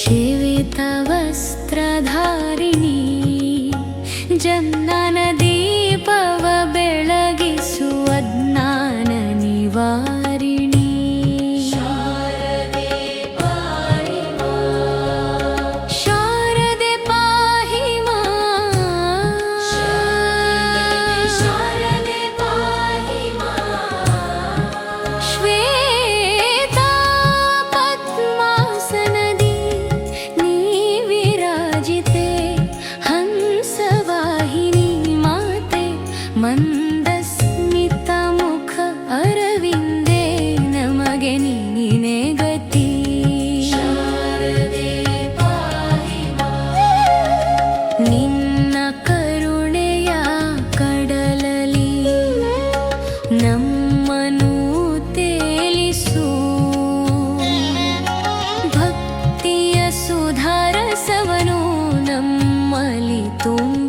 शिवितवस्त्रधारिणी जम्ननदी ಮಂದಸ್ಮಿತ ಮುಖ ಅರವಿಂದೇ ನಮಗೆ ನೀನೆ ಗತಿ ನಿನ್ನ ಕರುಣೆಯ ಕಡಲಲಿ ನಮ್ಮನು ತೇಲಿಸು ಭಕ್ತಿಯ ಸುಧಾರಸವನು ನಮ್ಮಲಿ ತುಂಬ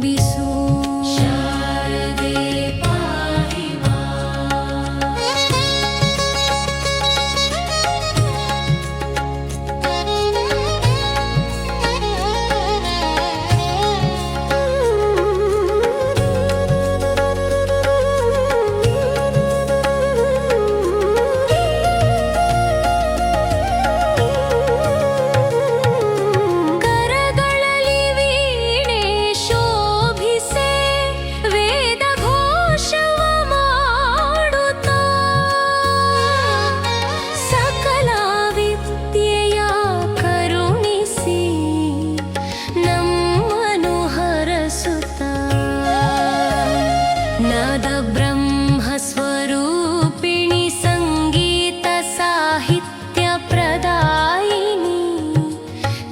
नद ब्रह्मस्वरूपिणि सङ्गीतसाहित्यप्रदायिनी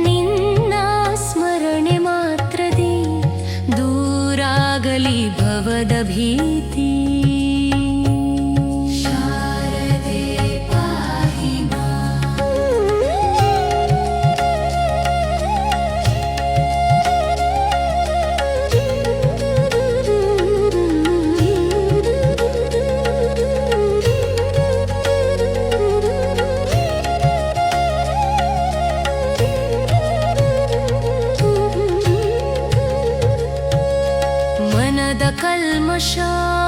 निन्ना स्मरणे मातृ दूरागलीभवदभीति 多少？